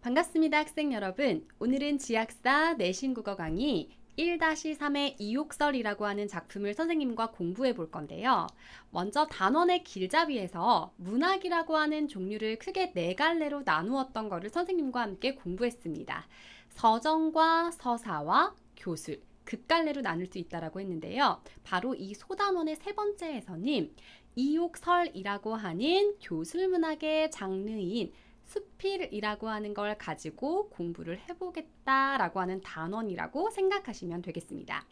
반갑습니다, 학생 여러분. 오늘은 지학사 내신국어 강의 1-3의 이욕설이라고 하는 작품을 선생님과 공부해 볼 건데요. 먼저 단원의 길잡이에서 문학이라고 하는 종류를 크게 네 갈래로 나누었던 것을 선생님과 함께 공부했습니다. 서정과 서사와 교술, 극갈래로 나눌 수 있다라고 했는데요. 바로 이 소단원의 세 번째에서는 이욕설이라고 하는 교술문학의 장르인 수필이라고 하는 걸 가지고 공부를 해보겠다라고 하는 단원이라고 생각하시면 되겠습니다.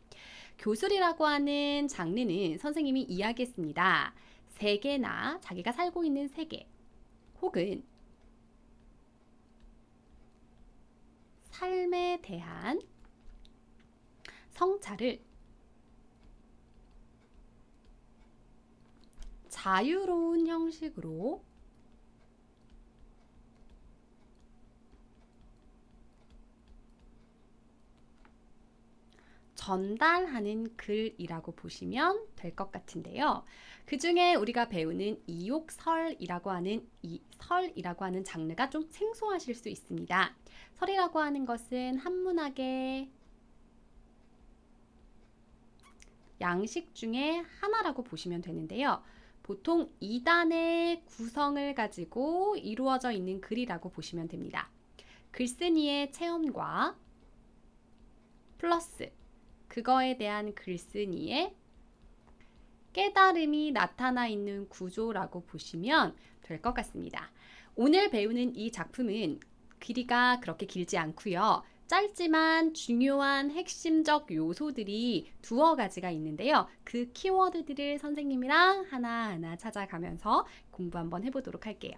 교술이라고 하는 장르는 선생님이 이야기했습니다. 세계나 자기가 살고 있는 세계 혹은 삶에 대한 성찰을 자유로운 형식으로 전달하는 글이라고 보시면 될 것 같은데요. 그 중에 우리가 배우는 이욕설이라고 하는 이 설이라고 하는 장르가 좀 생소하실 수 있습니다. 설이라고 하는 것은 한문학의 양식 중에 하나라고 보시면 되는데요. 보통 2단의 구성을 가지고 이루어져 있는 글이라고 보시면 됩니다. 글쓴이의 체험과 플러스 그거에 대한 글쓴이의 깨달음이 나타나 있는 구조라고 보시면 될 것 같습니다. 오늘 배우는 이 작품은 길이가 그렇게 길지 않고요. 짧지만 중요한 핵심적 요소들이 두어 가지가 있는데요. 그 키워드들을 선생님이랑 하나하나 찾아가면서 공부 한번 해보도록 할게요.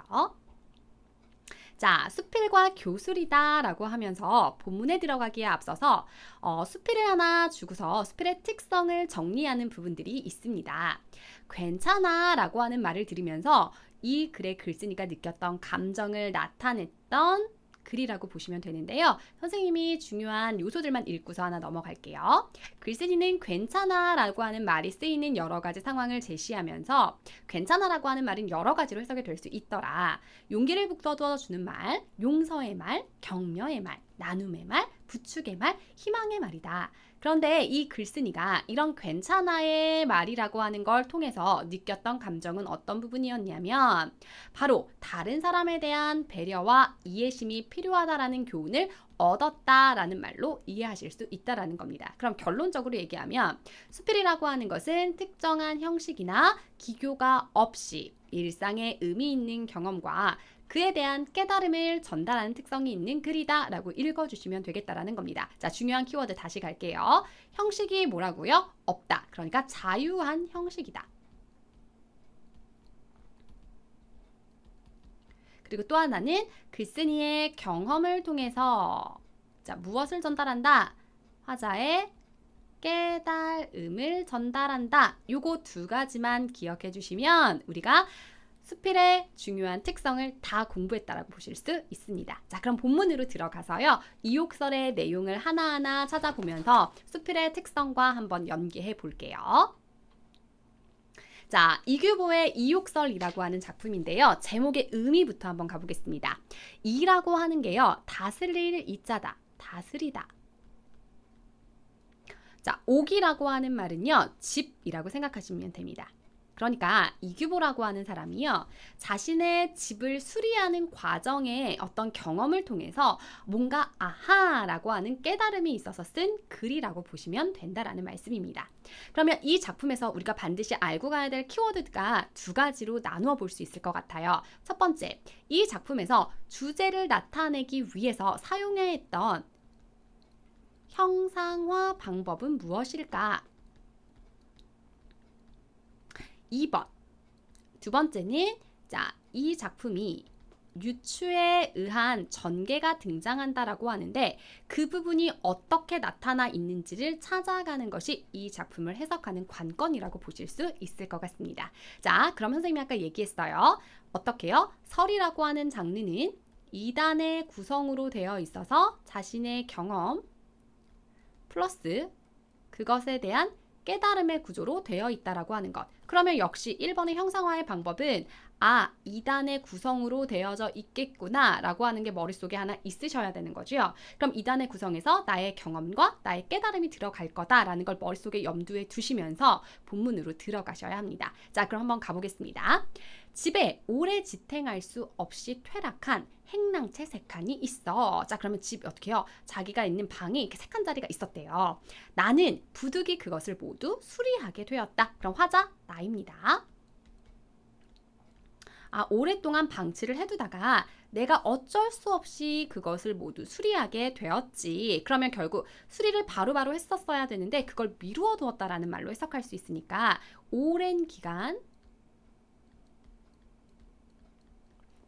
자, 수필과 교술이다 라고 하면서 본문에 들어가기에 앞서서 어, 수필을 하나 주고서 수필의 특성을 정리하는 부분들이 있습니다. 괜찮아 라고 하는 말을 들으면서 이 글의 글쓴이가 느꼈던 감정을 나타냈던 글이라고 보시면 되는데요. 선생님이 중요한 요소들만 읽고서 하나 넘어갈게요. 글쓴이는 괜찮아 라고 하는 말이 쓰이는 여러 가지 상황을 제시하면서 괜찮아 라고 하는 말은 여러 가지로 해석이 될 수 있더라. 용기를 북돋워 주는 말, 용서의 말, 격려의 말, 나눔의 말, 부축의 말, 희망의 말이다. 그런데 이 글쓴이가 이런 괜찮아의 말이라고 하는 걸 통해서 느꼈던 감정은 어떤 부분이었냐면 바로 다른 사람에 대한 배려와 이해심이 필요하다라는 교훈을 얻었다라는 말로 이해하실 수 있다라는 겁니다. 그럼 결론적으로 얘기하면 수필이라고 하는 것은 특정한 형식이나 기교가 없이 일상에 의미 있는 경험과 그에 대한 깨달음을 전달하는 특성이 있는 글이다 라고 읽어주시면 되겠다라는 겁니다. 자, 중요한 키워드 다시 갈게요. 형식이 뭐라고요? 없다. 그러니까 자유한 형식이다. 그리고 또 하나는 글쓴이의 경험을 통해서 자, 무엇을 전달한다? 화자의 깨달음을 전달한다. 요거 두 가지만 기억해 주시면 우리가 수필의 중요한 특성을 다 공부했다라고 보실 수 있습니다. 자, 그럼 본문으로 들어가서요. 이욕설의 내용을 하나하나 찾아보면서 수필의 특성과 한번 연계해 볼게요. 자, 이규보의 이욕설이라고 하는 작품인데요. 제목의 의미부터 한번 가보겠습니다. 이라고 하는 게요. 다스릴 이자다. 다스리다. 자, 옥이라고 하는 말은요. 집이라고 생각하시면 됩니다. 그러니까 이규보라고 하는 사람이요. 자신의 집을 수리하는 과정에 어떤 경험을 통해서 뭔가 아하라고 하는 깨달음이 있어서 쓴 글이라고 보시면 된다라는 말씀입니다. 그러면 이 작품에서 우리가 반드시 알고 가야 될 키워드가 두 가지로 나누어 볼 수 있을 것 같아요. 첫 번째, 이 작품에서 주제를 나타내기 위해서 사용해 했던 형상화 방법은 무엇일까? 2번. 두 번째는 자, 이 작품이 유추에 의한 전개가 등장한다라고 하는데 그 부분이 어떻게 나타나 있는지를 찾아가는 것이 이 작품을 해석하는 관건이라고 보실 수 있을 것 같습니다. 자, 그럼 선생님이 아까 얘기했어요. 어떻게요? 설이라고 하는 장르는 2단의 구성으로 되어 있어서 자신의 경험 플러스 그것에 대한 깨달음의 구조로 되어 있다라고 하는 것. 그러면 역시 1번의 형상화의 방법은 아, 2단의 구성으로 되어져 있겠구나 라고 하는 게 머릿속에 하나 있으셔야 되는 거죠. 그럼 2단의 구성에서 나의 경험과 나의 깨달음이 들어갈 거다라는 걸 머릿속에 염두에 두시면서 본문으로 들어가셔야 합니다. 자, 그럼 한번 가보겠습니다. 집에 오래 지탱할 수 없이 퇴락한 행랑채 세 칸이 있어. 자, 그러면 집 어떻게 해요? 자기가 있는 방이 이렇게 세 칸 자리가 있었대요. 나는 부득이 그것을 모두 수리하게 되었다. 그럼 화자 나입니다. 아, 오랫동안 방치를 해두다가 내가 어쩔 수 없이 그것을 모두 수리하게 되었지. 그러면 결국 수리를 바로바로 했었어야 되는데 그걸 미루어 두었다라는 말로 해석할 수 있으니까 오랜 기간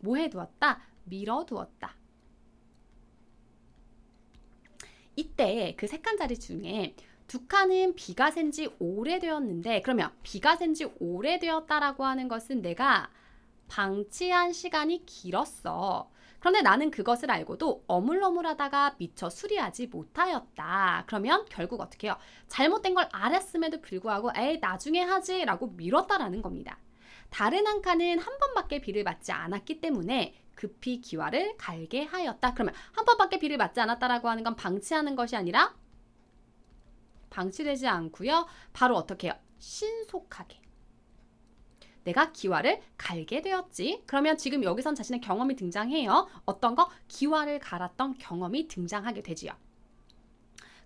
뭐 해두었다? 밀어두었다. 이때 그 세 칸짜리 중에 두 칸은 비가 센 지 오래되었는데 그러면 비가 센 지 오래되었다라고 하는 것은 내가 방치한 시간이 길었어. 그런데 나는 그것을 알고도 어물어물하다가 미처 수리하지 못하였다. 그러면 결국 어떻게 해요? 잘못된 걸 알았음에도 불구하고 에이 나중에 하지 라고 미뤘다라는 겁니다. 다른 한 칸은 한 번밖에 비를 맞지 않았기 때문에 급히 기와를 갈게 하였다. 그러면 한 번밖에 비를 맞지 않았다라고 하는 건 방치하는 것이 아니라 방치되지 않고요. 바로 어떻게 해요? 신속하게. 내가 기와를 갈게 되었지. 그러면 지금 여기선 자신의 경험이 등장해요. 어떤 거? 기와를 갈았던 경험이 등장하게 되지요.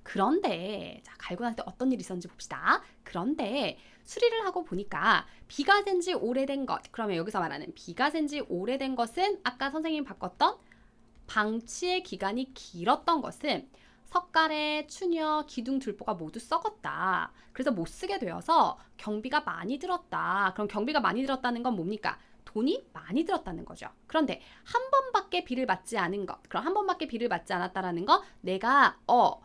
그런데 자 갈고 날 때 어떤 일이 있었는지 봅시다. 그런데 수리를 하고 보니까 비가 센 지 오래된 것. 그러면 여기서 말하는 비가 센 지 오래된 것은 아까 선생님이 바꿨던 방치의 기간이 길었던 것은 석가래, 추녀, 기둥, 들보가 모두 썩었다. 그래서 못 쓰게 되어서 경비가 많이 들었다. 그럼 경비가 많이 들었다는 건 뭡니까? 돈이 많이 들었다는 거죠. 그런데 한 번밖에 비를 맞지 않은 것. 그럼 한 번밖에 비를 맞지 않았다라는 건 내가 어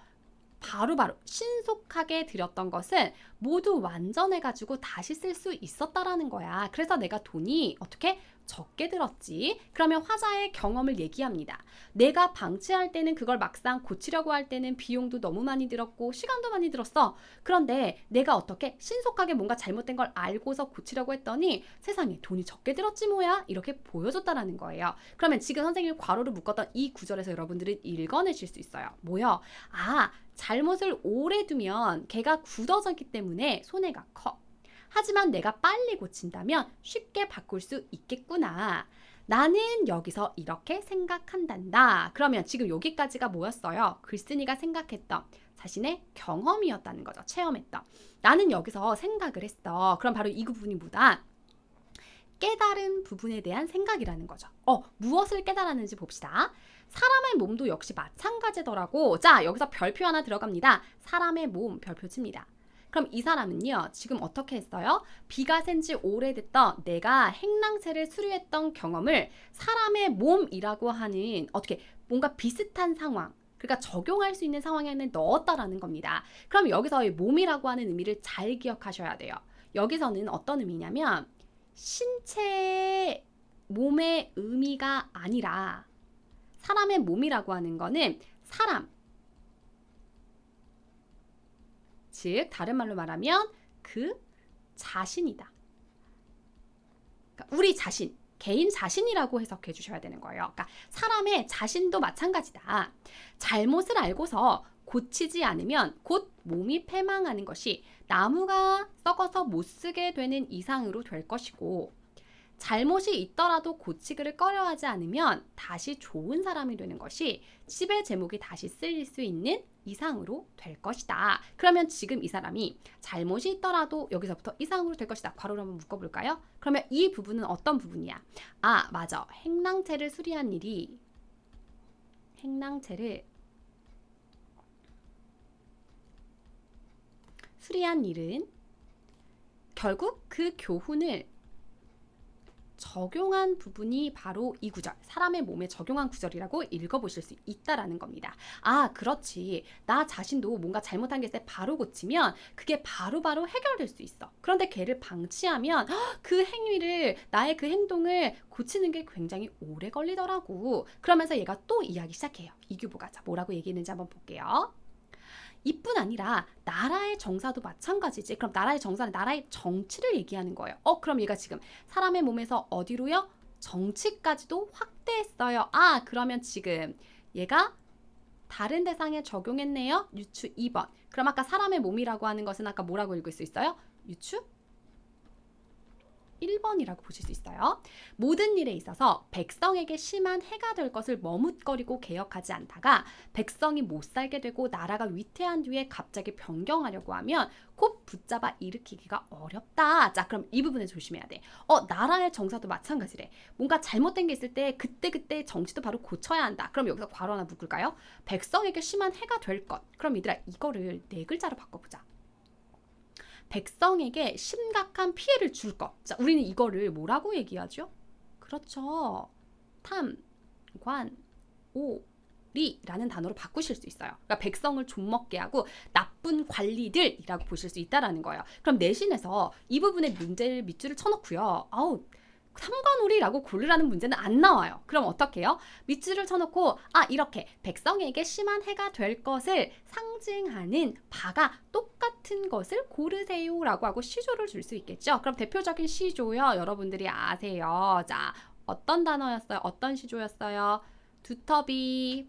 바로 바로 신속하게 들였던 것은 모두 완전해가지고 다시 쓸 수 있었다라는 거야. 그래서 내가 돈이 어떻게 적게 들었지? 그러면 화자의 경험을 얘기합니다. 내가 방치할 때는 그걸 막상 고치려고 할 때는 비용도 너무 많이 들었고 시간도 많이 들었어. 그런데 내가 어떻게 신속하게 뭔가 잘못된 걸 알고서 고치려고 했더니 세상에 돈이 적게 들었지 뭐야? 이렇게 보여줬다라는 거예요. 그러면 지금 선생님이 괄호를 묶었던 이 구절에서 여러분들은 읽어내실 수 있어요. 뭐요? 아, 잘못을 오래 두면 걔가 굳어졌기 때문에 손해가 커. 하지만 내가 빨리 고친다면 쉽게 바꿀 수 있겠구나. 나는 여기서 이렇게 생각한단다. 그러면 지금 여기까지가 뭐였어요? 글쓴이가 생각했던 자신의 경험이었다는 거죠. 체험했던. 나는 여기서 생각을 했어. 그럼 바로 이 부분이 뭐다? 깨달은 부분에 대한 생각이라는 거죠. 어, 무엇을 깨달았는지 봅시다. 사람의 몸도 역시 마찬가지더라고. 자, 여기서 별표 하나 들어갑니다. 사람의 몸 별표 칩니다. 그럼 이 사람은요, 지금 어떻게 했어요? 비가 센 지 오래됐던 내가 행랑채를 수리했던 경험을 사람의 몸이라고 하는 어떻게 뭔가 비슷한 상황, 그러니까 적용할 수 있는 상황에 넣었다라는 겁니다. 그럼 여기서 몸이라고 하는 의미를 잘 기억하셔야 돼요. 여기서는 어떤 의미냐면 신체 몸의 의미가 아니라 사람의 몸이라고 하는 거는 사람 즉 다른 말로 말하면 그 자신이다. 그러니까 우리 자신, 개인 자신이라고 해석해 주셔야 되는 거예요. 그러니까 사람의 자신도 마찬가지다. 잘못을 알고서 고치지 않으면 곧 몸이 패망하는 것이 나무가 썩어서 못 쓰게 되는 이상으로 될 것이고 잘못이 있더라도 고치기를 꺼려하지 않으면 다시 좋은 사람이 되는 것이 집의 제목이 다시 쓰일 수 있는 이상으로 될 것이다. 그러면 지금 이 사람이 잘못이 있더라도 여기서부터 이상으로 될 것이다. 괄호로 한번 묶어볼까요? 그러면 이 부분은 어떤 부분이야? 아, 맞아. 행랑채를 수리한 일이 행랑채를 수리한 일은 결국 그 교훈을 적용한 부분이 바로 이 구절, 사람의 몸에 적용한 구절이라고 읽어보실 수 있다라는 겁니다. 아, 그렇지. 나 자신도 뭔가 잘못한 게 있을 때 바로 고치면 그게 바로바로 바로 해결될 수 있어. 그런데 걔를 방치하면 그 행위를, 나의 그 행동을 고치는 게 굉장히 오래 걸리더라고. 그러면서 얘가 또 이야기 시작해요. 이규보가 자, 뭐라고 얘기했는지 한번 볼게요. 이뿐 아니라 나라의 정사도 마찬가지지. 그럼 나라의 정사는 나라의 정치를 얘기하는 거예요. 어, 그럼 얘가 지금 사람의 몸에서 어디로요? 정치까지도 확대했어요. 아, 그러면 지금 얘가 다른 대상에 적용했네요. 유추 2번. 그럼 아까 사람의 몸이라고 하는 것은 아까 뭐라고 읽을 수 있어요? 유추 1번이라고 보실 수 있어요. 모든 일에 있어서 백성에게 심한 해가 될 것을 머뭇거리고 개혁하지 않다가 백성이 못 살게 되고 나라가 위태한 뒤에 갑자기 변경하려고 하면 곧 붙잡아 일으키기가 어렵다. 자, 그럼 이 부분에 조심해야 돼. 어, 나라의 정사도 마찬가지래. 뭔가 잘못된 게 있을 때 그때그때 정치도 바로 고쳐야 한다. 그럼 여기서 괄호 하나 묶을까요? 백성에게 심한 해가 될 것. 그럼 얘들아, 이거를 네 글자로 바꿔보자. 백성에게 심각한 피해를 줄 것. 자, 우리는 이거를 뭐라고 얘기하죠? 그렇죠. 탐, 관, 오, 리라는 단어로 바꾸실 수 있어요. 그러니까 백성을 좀먹게 하고 나쁜 관리들이라고 보실 수 있다라는 거예요. 그럼 내신에서 이 부분에 문제를 밑줄을 쳐놓고요. 아우 삼관오리라고 고르라는 문제는 안 나와요. 그럼 어떻게 해요? 밑줄을 쳐놓고 아 이렇게 백성에게 심한 해가 될 것을 상징하는 바가 똑같은 것을 고르세요라고 하고 시조를 줄 수 있겠죠. 그럼 대표적인 시조요. 여러분들이 아세요. 자 어떤 단어였어요? 어떤 시조였어요? 두터비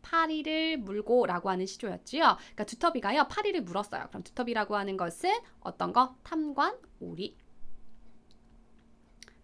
파리를 물고라고 하는 시조였지요. 그러니까 두터비가요 파리를 물었어요. 그럼 두터비라고 하는 것은 어떤 거? 탐관 오리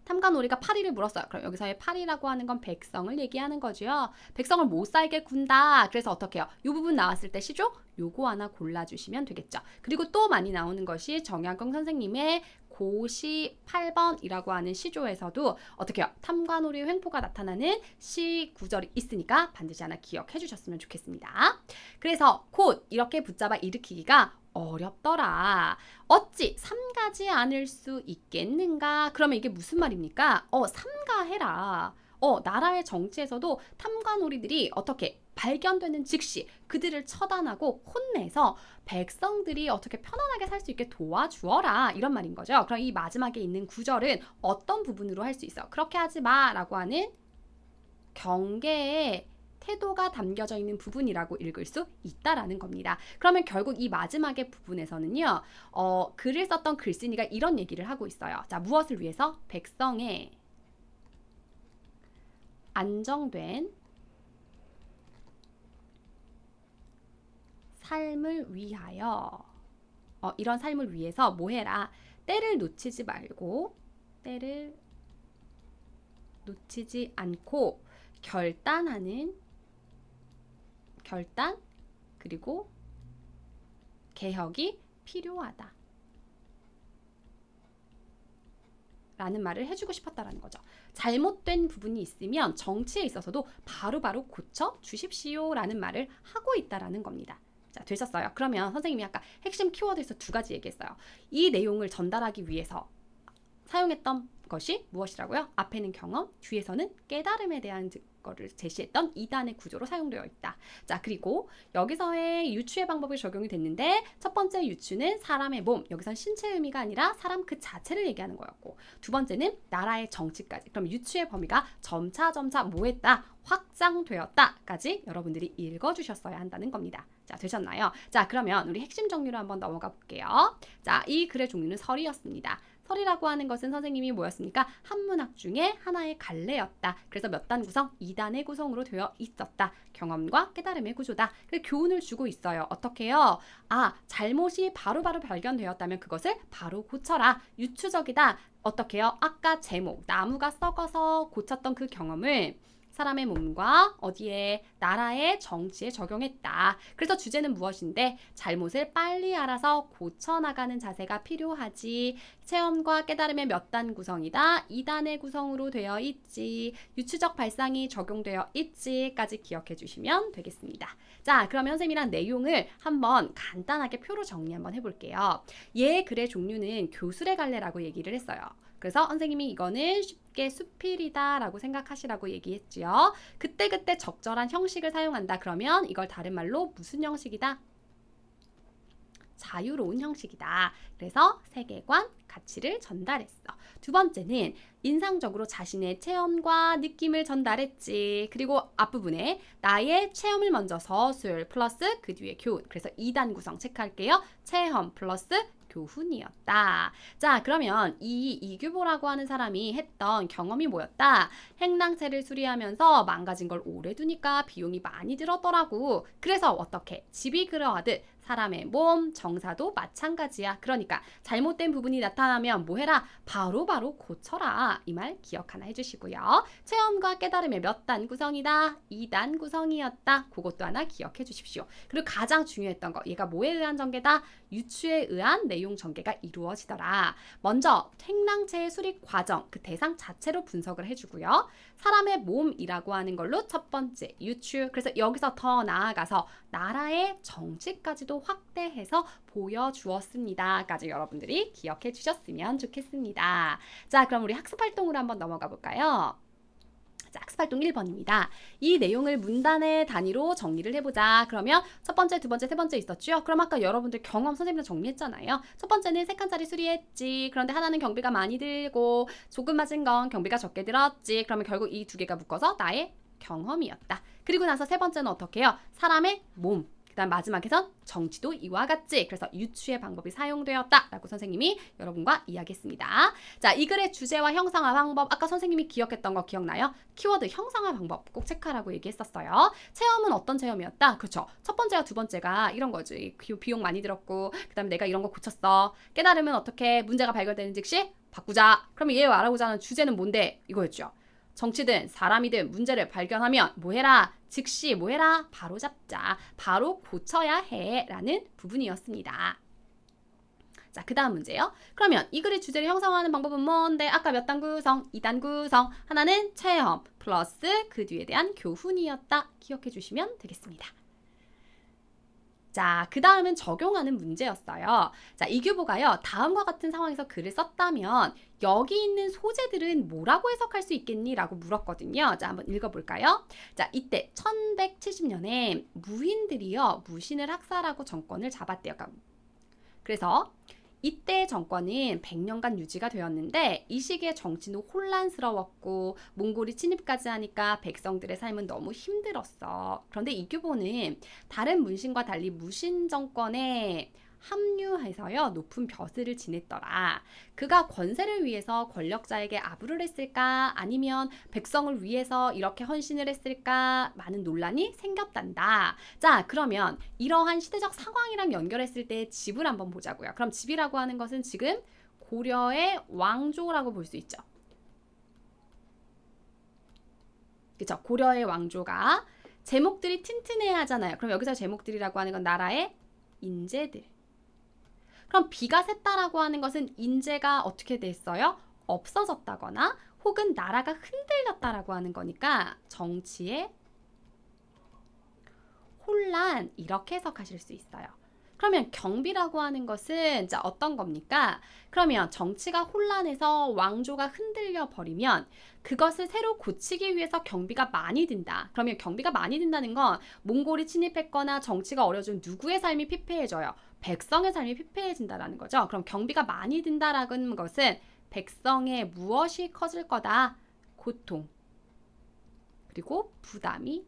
탐관오리가 파리를 물었어요. 그럼 여기서의 파리라고 하는 건 백성을 얘기하는 거죠. 백성을 못 살게 군다. 그래서 어떻게 해요? 이 부분 나왔을 때 시조 요거 하나 골라주시면 되겠죠. 그리고 또 많이 나오는 것이 정약용 선생님의 고시 8번이라고 하는 시조에서도 어떻게 해요? 탐관오리 횡포가 나타나는 시 구절이 있으니까 반드시 하나 기억해 주셨으면 좋겠습니다. 그래서 곧 이렇게 붙잡아 일으키기가 어렵더라. 어찌 삼가지 않을 수 있겠는가? 그러면 이게 무슨 말입니까? 어, 삼가해라. 어, 나라의 정치에서도 탐관오리들이 어떻게 발견되는 즉시 그들을 처단하고 혼내서 백성들이 어떻게 편안하게 살 수 있게 도와주어라 이런 말인 거죠. 그럼 이 마지막에 있는 구절은 어떤 부분으로 할 수 있어? 그렇게 하지 마라고 하는 경계의 태도가 담겨져 있는 부분이라고 읽을 수 있다라는 겁니다. 그러면 결국 이 마지막의 부분에서는요, 어, 글을 썼던 글쓴이가 이런 얘기를 하고 있어요. 자, 무엇을 위해서? 백성의 안정된 삶을 위하여 어, 이런 삶을 위해서 뭐 해라? 때를 놓치지 말고 때를 놓치지 않고 결단하는 결단 그리고 개혁이 필요하다. 라는 말을 해주고 싶었다라는 거죠. 잘못된 부분이 있으면 정치에 있어서도 바로바로 바로 고쳐 주십시오라는 말을 하고 있다라는 겁니다. 자, 되셨어요. 그러면 선생님이 아까 핵심 키워드에서 두 가지 얘기했어요. 이 내용을 전달하기 위해서 사용했던 것이 무엇이라고요? 앞에는 경험, 뒤에서는 깨달음에 대한 거를 제시했던 2단의 구조로 사용되어 있다. 자, 그리고 여기서의 유추의 방법이 적용이 됐는데 첫 번째 유추는 사람의 몸, 여기선 신체 의미가 아니라 사람 그 자체를 얘기하는 거였고 두 번째는 나라의 정치까지. 그럼 유추의 범위가 점차 점차 뭐했다? 확장되었다까지 여러분들이 읽어주셨어야 한다는 겁니다. 자, 되셨나요? 자, 그러면 우리 핵심 정리로 한번 넘어가 볼게요. 자, 이 글의 종류는 설이었습니다. 설이라고 하는 것은 선생님이 뭐였습니까? 한문학 중에 하나의 갈래였다. 그래서 몇 단 구성? 2단의 구성으로 되어 있었다. 경험과 깨달음의 구조다. 그 교훈을 주고 있어요. 어떻게요? 아, 잘못이 바로바로 바로 발견되었다면 그것을 바로 고쳐라. 유추적이다. 어떻게요? 아까 제목, 나무가 썩어서 고쳤던 그 경험을 사람의 몸과 어디에 나라의 정치에 적용했다. 그래서 주제는 무엇인데 잘못을 빨리 알아서 고쳐나가는 자세가 필요하지. 체험과 깨달음의 몇 단 구성이다. 2단의 구성으로 되어 있지. 유추적 발상이 적용되어 있지까지 기억해 주시면 되겠습니다. 자, 그러면 선생님이랑 내용을 한번 간단하게 표로 정리 한번 해볼게요. 얘 글의 종류는 교술의 갈래라고 얘기를 했어요. 그래서 선생님이 이거는 쉽게 수필이다라고 생각하시라고 얘기했지요. 그때그때 적절한 형식을 사용한다. 그러면 이걸 다른 말로 무슨 형식이다? 자유로운 형식이다. 그래서 세계관, 가치를 전달했어. 두 번째는 인상적으로 자신의 체험과 느낌을 전달했지. 그리고 앞부분에 나의 체험을 먼저 서술 플러스 그 뒤에 교훈. 그래서 2단 구성 체크할게요. 체험 플러스 교훈이었다. 자, 그러면 이 이규보라고 하는 사람이 했던 경험이 뭐였다? 행랑채를 수리하면서 망가진 걸 오래 두니까 비용이 많이 들었더라고. 그래서 어떻게? 집이 그러하듯 사람의 몸, 정사도 마찬가지야. 그러니까 잘못된 부분이 나타나면 뭐 해라? 바로바로 바로 고쳐라. 이 말 기억 하나 해주시고요. 체험과 깨달음의 몇 단 구성이다? 2단 구성이었다. 그것도 하나 기억해 주십시오. 그리고 가장 중요했던 거, 얘가 뭐에 의한 전개다? 유추에 의한 내용 전개가 이루어지더라. 먼저 행랑체의 수립 과정, 그 대상 자체로 분석을 해주고요. 사람의 몸이라고 하는 걸로 첫 번째 유추. 그래서 여기서 더 나아가서 나라의 정치까지도 확대해서 보여주었습니다.까지 여러분들이 기억해 주셨으면 좋겠습니다. 자, 그럼 우리 학습 활동으로 한번 넘어가 볼까요? 자, 학습활동 1번입니다. 이 내용을 문단의 단위로 정리를 해보자. 그러면 첫 번째, 두 번째, 세 번째 있었죠? 그럼 아까 여러분들 경험 선생님이 정리했잖아요. 첫 번째는 세 칸짜리 수리했지. 그런데 하나는 경비가 많이 들고 조금 맞은 건 경비가 적게 들었지. 그러면 결국 이 두 개가 묶어서 나의 경험이었다. 그리고 나서 세 번째는 어떻게 해요? 사람의 몸. 그 다음 마지막에선 정치도 이와 같지. 그래서 유추의 방법이 사용되었다. 라고 선생님이 여러분과 이야기했습니다. 자, 이 글의 주제와 형상화 방법. 아까 선생님이 기억했던 거 기억나요? 키워드 형상화 방법 꼭 체크하라고 얘기했었어요. 체험은 어떤 체험이었다? 그렇죠. 첫 번째와 두 번째가 이런 거지. 비용 많이 들었고, 그 다음에 내가 이런 거 고쳤어. 깨달으면 어떻게 문제가 발견되는 즉시 바꾸자. 그러면 얘 알아보자 하는 주제는 뭔데? 이거였죠. 정치든 사람이든 문제를 발견하면 뭐해라? 즉시 뭐 해라? 바로 잡자. 바로 고쳐야 해. 라는 부분이었습니다. 자, 그 다음 문제요. 그러면 이 글의 주제를 형성하는 방법은 뭔데? 아까 몇 단 구성? 2단 구성. 하나는 체험 플러스 그 뒤에 대한 교훈이었다. 기억해 주시면 되겠습니다. 자, 그 다음은 적용하는 문제였어요. 자, 이규보가요, 다음과 같은 상황에서 글을 썼다면, 여기 있는 소재들은 뭐라고 해석할 수 있겠니? 라고 물었거든요. 자, 한번 읽어볼까요? 자, 이때 1170년에 무인들이요, 무신을 학살하고 정권을 잡았대요. 그러니까 그래서 이때 정권은 100년간 유지가 되었는데 이 시기에 정치는 혼란스러웠고 몽골이 침입까지 하니까 백성들의 삶은 너무 힘들었어. 그런데 이규보는 다른 문신과 달리 무신 정권에 합류해서요 높은 벼슬을 지냈더라. 그가 권세를 위해서 권력자에게 아부를 했을까 아니면 백성을 위해서 이렇게 헌신을 했을까 많은 논란이 생겼단다. 자 그러면 이러한 시대적 상황이랑 연결했을 때 집을 한번 보자고요. 그럼 집이라고 하는 것은 지금 고려의 왕조라고 볼 수 있죠. 그쵸 고려의 왕조가 제목들이 튼튼해야 하잖아요. 그럼 여기서 제목들이라고 하는 건 나라의 인재들. 그럼 비가 샜다라고 하는 것은 인재가 어떻게 됐어요? 없어졌다거나 혹은 나라가 흔들렸다라고 하는 거니까 정치의 혼란 이렇게 해석하실 수 있어요. 그러면 경비라고 하는 것은 자 어떤 겁니까? 그러면 정치가 혼란해서 왕조가 흔들려 버리면 그것을 새로 고치기 위해서 경비가 많이 든다. 그러면 경비가 많이 든다는 건 몽골이 침입했거나 정치가 어려진 누구의 삶이 피폐해져요. 백성의 삶이 피폐해진다라는 거죠. 그럼 경비가 많이 든다라는 것은 백성의 무엇이 커질 거다? 고통. 그리고 부담이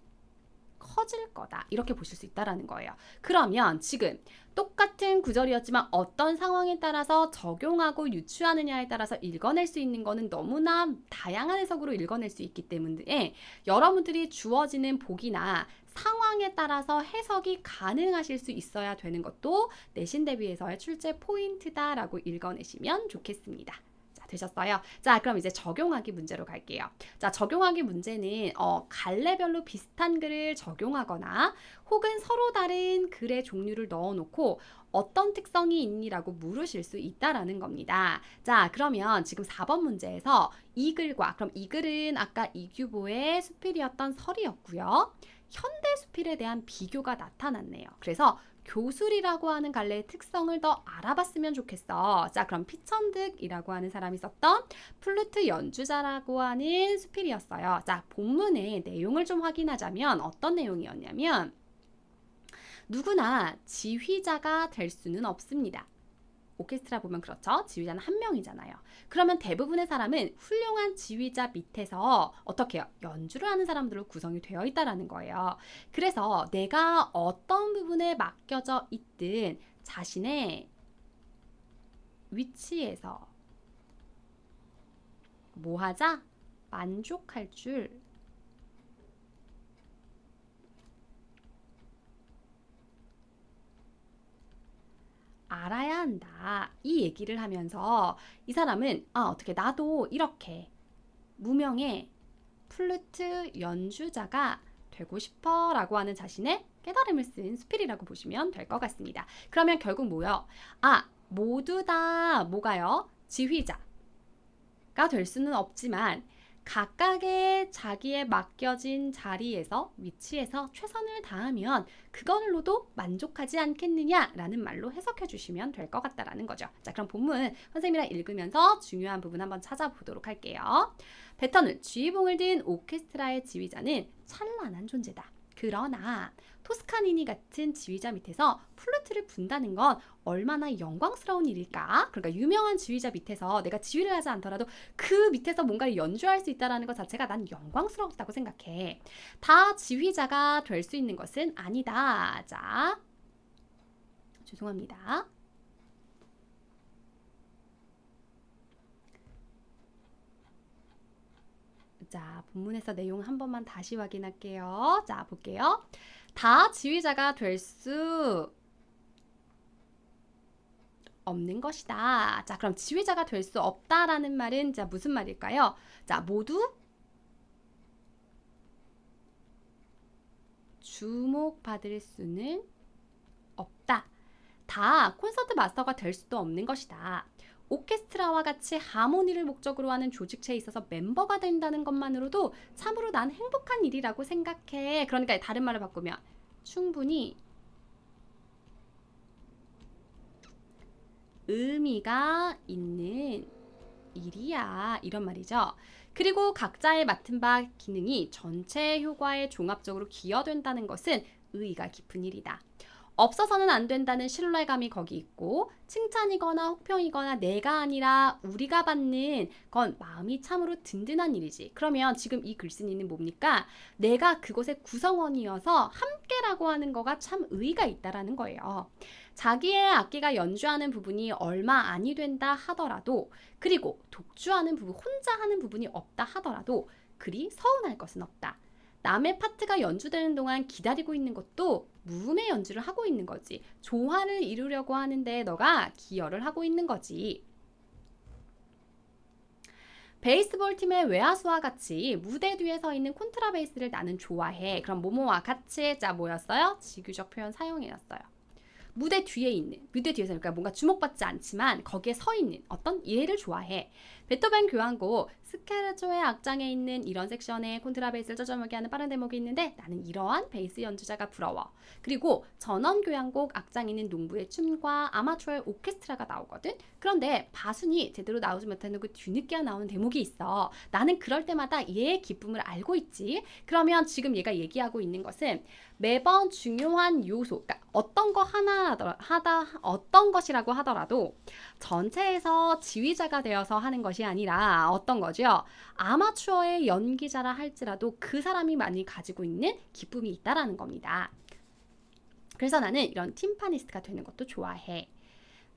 커질 거다. 이렇게 보실 수 있다라는 거예요. 그러면 지금 똑같은 구절이었지만 어떤 상황에 따라서 적용하고 유추하느냐에 따라서 읽어낼 수 있는 거는 너무나 다양한 해석으로 읽어낼 수 있기 때문에 여러분들이 주어지는 복이나 상황에 따라서 해석이 가능하실 수 있어야 되는 것도 내신 대비해서의 출제 포인트다라고 읽어내시면 좋겠습니다. 되셨어요? 자, 그럼 이제 적용하기 문제로 갈게요. 자, 적용하기 문제는 어, 갈래별로 비슷한 글을 적용하거나 혹은 서로 다른 글의 종류를 넣어놓고 어떤 특성이 있니라고 물으실 수 있다라는 겁니다. 자, 그러면 지금 4번 문제에서 이 글과 그럼 이 글은 아까 이규보의 수필이었던 설이었고요. 현대 수필에 대한 비교가 나타났네요. 그래서 교술이라고 하는 갈래의 특성을 더 알아봤으면 좋겠어. 자, 그럼 피천득이라고 하는 사람이 썼던 플루트 연주자라고 하는 수필이었어요. 자, 본문의 내용을 좀 확인하자면 어떤 내용이었냐면 누구나 지휘자가 될 수는 없습니다. 오케스트라 보면 그렇죠. 지휘자는 한 명이잖아요. 그러면 대부분의 사람은 훌륭한 지휘자 밑에서 어떻게 해요? 연주를 하는 사람들로 구성이 되어 있다라는 거예요. 그래서 내가 어떤 부분에 맡겨져 있든 자신의 위치에서 뭐 하자? 만족할 줄 알아야 한다. 이 얘기를 하면서 이 사람은 아, 어떻게 나도 이렇게 무명의 플루트 연주자가 되고 싶어 라고 하는 자신의 깨달음을 쓴 수필이라고 보시면 될 것 같습니다. 그러면 결국 뭐요? 아, 모두 다 뭐가요? 지휘자가 될 수는 없지만 각각의 자기의 맡겨진 자리에서 위치에서 최선을 다하면 그걸로도 만족하지 않겠느냐라는 말로 해석해 주시면 될 것 같다라는 거죠. 자, 그럼 본문 선생님이랑 읽으면서 중요한 부분 한번 찾아보도록 할게요. 베터는 쥐봉을 든 오케스트라의 지휘자는 찬란한 존재다. 그러나 토스카니니 같은 지휘자 밑에서 플루트를 분다는 건 얼마나 영광스러운 일일까? 그러니까 유명한 지휘자 밑에서 내가 지휘를 하지 않더라도 그 밑에서 뭔가를 연주할 수 있다라는 것 자체가 난 영광스럽다고 생각해. 다 지휘자가 될 수 있는 것은 아니다. 자, 죄송합니다. 자, 본문에서 내용 한 번만 다시 확인할게요. 자, 볼게요. 다 지휘자가 될 수 없는 것이다. 자, 그럼 지휘자가 될 수 없다라는 말은 자, 무슨 말일까요? 자, 모두 주목받을 수는 없다. 다 콘서트 마스터가 될 수도 없는 것이다. 오케스트라와 같이 하모니를 목적으로 하는 조직체에 있어서 멤버가 된다는 것만으로도 참으로 난 행복한 일이라고 생각해. 그러니까 다른 말을 바꾸면 충분히 의미가 있는 일이야. 이런 말이죠. 그리고 각자의 맡은 바 기능이 전체 효과에 종합적으로 기여된다는 것은 의의가 깊은 일이다. 없어서는 안 된다는 신뢰감이 거기 있고 칭찬이거나 혹평이거나 내가 아니라 우리가 받는 건 마음이 참으로 든든한 일이지. 그러면 지금 이 글쓴이는 뭡니까? 내가 그곳의 구성원이어서 함께라고 하는 거가 참 의의가 있다라는 거예요. 자기의 악기가 연주하는 부분이 얼마 아니 된다 하더라도 그리고 독주하는 부분 혼자 하는 부분이 없다 하더라도 그리 서운할 것은 없다. 남의 파트가 연주되는 동안 기다리고 있는 것도 무음의 연주를 하고 있는 거지. 조화를 이루려고 하는데 너가 기여를 하고 있는 거지. 베이스볼 팀의 외야수와 같이 무대 뒤에 서 있는 콘트라베이스를 나는 좋아해. 그럼 모모와 같이 자 뭐였어요? 지규적 표현 사용이었어요. 무대 뒤에 있는 무대 뒤에서 그러니까 뭔가 주목받지 않지만 거기에 서 있는 어떤 얘를 좋아해. 베토벤 교향곡 스케르초의 악장에 있는 이런 섹션에 콘트라베이스를 저점하게 하는 빠른 대목이 있는데 나는 이러한 베이스 연주자가 부러워. 그리고 전원 교향곡 악장에 있는 농부의 춤과 아마추어의 오케스트라가 나오거든. 그런데 바순이 제대로 나오지 못하는 그 뒤늦게 나오는 대목이 있어. 나는 그럴 때마다 얘의 기쁨을 알고 있지. 그러면 지금 얘가 얘기하고 있는 것은 매번 중요한 요소, 그러니까 어떤 거 하나 하다 어떤 것이라고 하더라도 전체에서 지휘자가 되어서 하는 것이 아니라 어떤 거죠? 아마추어의 연기자라 할지라도 그 사람이 많이 가지고 있는 기쁨이 있다라는 겁니다. 그래서 나는 이런 팀파니스트가 되는 것도 좋아해.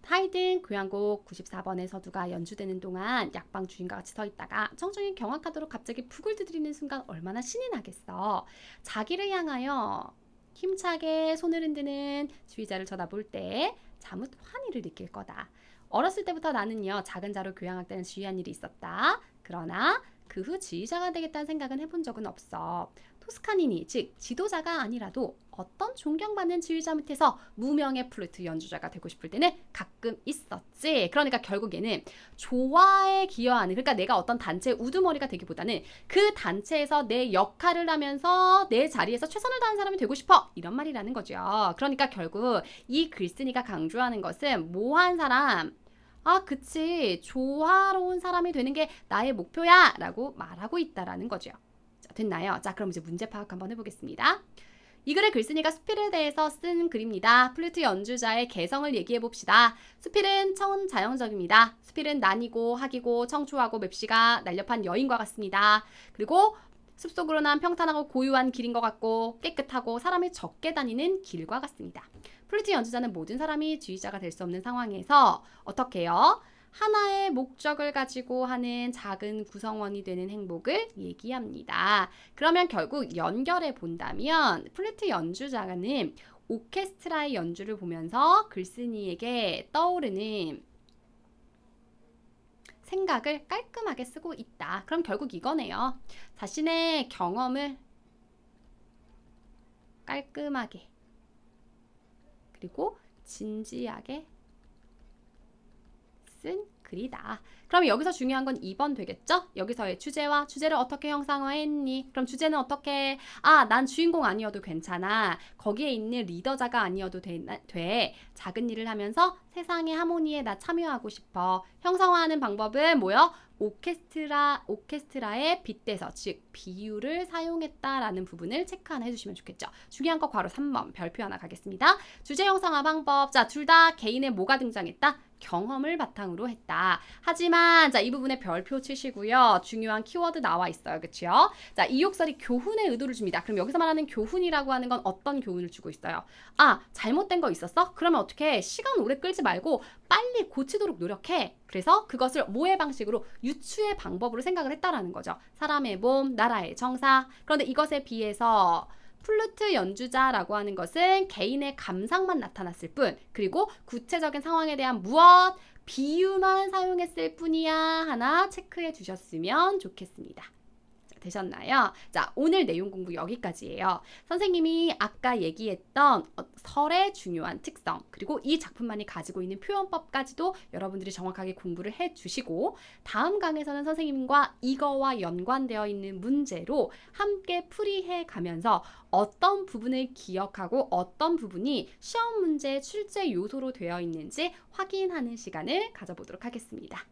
하이든 교향곡 94번에서 누가 연주되는 동안 약방 주인과 같이 서 있다가 청중이 경악하도록 갑자기 북을 두드리는 순간 얼마나 신이 나겠어. 자기를 향하여 힘차게 손을 흔드는 주의자를 쳐다볼 때 자뭇 환희를 느낄 거다. 어렸을 때부터 나는요 작은 자로 교양할 때는 주의한 일이 있었다. 그러나 그 후 지휘자가 되겠다는 생각은 해본 적은 없어. 토스카니니 즉 지도자가 아니라도 어떤 존경받는 지휘자 밑에서 무명의 플루트 연주자가 되고 싶을 때는 가끔 있었지. 그러니까 결국 에는 조화에 기여하는 그러니까 내가 어떤 단체의 우두머리가 되기보다는 그 단체에서 내 역할을 하면서 내 자리에서 최선을 다하는 사람이 되고 싶어. 이런 말이라는 거죠. 그러니까 결국 이 글쓴이가 강조하는 것은 모한 사람 아, 그치. 조화로운 사람이 되는 게 나의 목표야. 라고 말하고 있다라는 거죠. 자, 됐나요? 자, 그럼 이제 문제 파악 한번 해보겠습니다. 이 글의 글쓴이가 수필에 대해서 쓴 글입니다. 플루트 연주자의 개성을 얘기해 봅시다. 수필은 천자연적입니다. 수필은 난이고 학이고 청초하고 맵시가 날렵한 여인과 같습니다. 그리고 숲속으로 난 평탄하고 고요한 길인 것 같고 깨끗하고 사람이 적게 다니는 길과 같습니다. 플루트 연주자는 모든 사람이 주의자가 될 수 없는 상황에서 어떻게 해요? 하나의 목적을 가지고 하는 작은 구성원이 되는 행복을 얘기합니다. 그러면 결국 연결해 본다면 플루트 연주자는 오케스트라의 연주를 보면서 글쓴이에게 떠오르는 생각을 깔끔하게 쓰고 있다. 그럼 결국 이거네요. 자신의 경험을 깔끔하게 그리고 진지하게 쓴 글이다. 그럼 여기서 중요한 건 2번 되겠죠? 여기서의 주제와 주제를 어떻게 형상화했니? 그럼 주제는 어떻게? 아, 난 주인공 아니어도 괜찮아. 거기에 있는 리더자가 아니어도 돼. 돼. 작은 일을 하면서 세상의 하모니에 나 참여하고 싶어. 형상화하는 방법은 뭐요? 오케스트라 오케스트라에 빗대서 즉 비유를 사용했다라는 부분을 체크 하나 해주시면 좋겠죠. 중요한 거 괄호 3번 별표 하나 가겠습니다. 주제 형상화 방법 자 둘 다 개인의 뭐가 등장했다? 경험을 바탕으로 했다. 하지만 자 이 부분에 별표 치시고요. 중요한 키워드 나와 있어요. 그렇죠? 자, 이 욕설이 교훈의 의도를 줍니다. 그럼 여기서 말하는 교훈이라고 하는 건 어떤 교훈을 주고 있어요? 아, 잘못된 거 있었어? 그러면 어떻게 시간 오래 끌지 말고 빨리 고치도록 노력해. 그래서 그것을 뭐의 방식으로 유추의 방법으로 생각을 했다라는 거죠. 사람의 몸, 나라의 정사. 그런데 이것에 비해서 플루트 연주자라고 하는 것은 개인의 감상만 나타났을 뿐, 그리고 구체적인 상황에 대한 무엇, 비유만 사용했을 뿐이야 하나 체크해 주셨으면 좋겠습니다. 자, 되셨나요? 자, 오늘 내용 공부 여기까지예요. 선생님이 아까 얘기했던 어, 설의 중요한 특성, 그리고 이 작품만이 가지고 있는 표현법까지도 여러분들이 정확하게 공부를 해 주시고, 다음 강에서는 선생님과 이거와 연관되어 있는 문제로 함께 풀이해 가면서 어떤 부분을 기억하고 어떤 부분이 시험 문제의 출제 요소로 되어 있는지 확인하는 시간을 가져보도록 하겠습니다.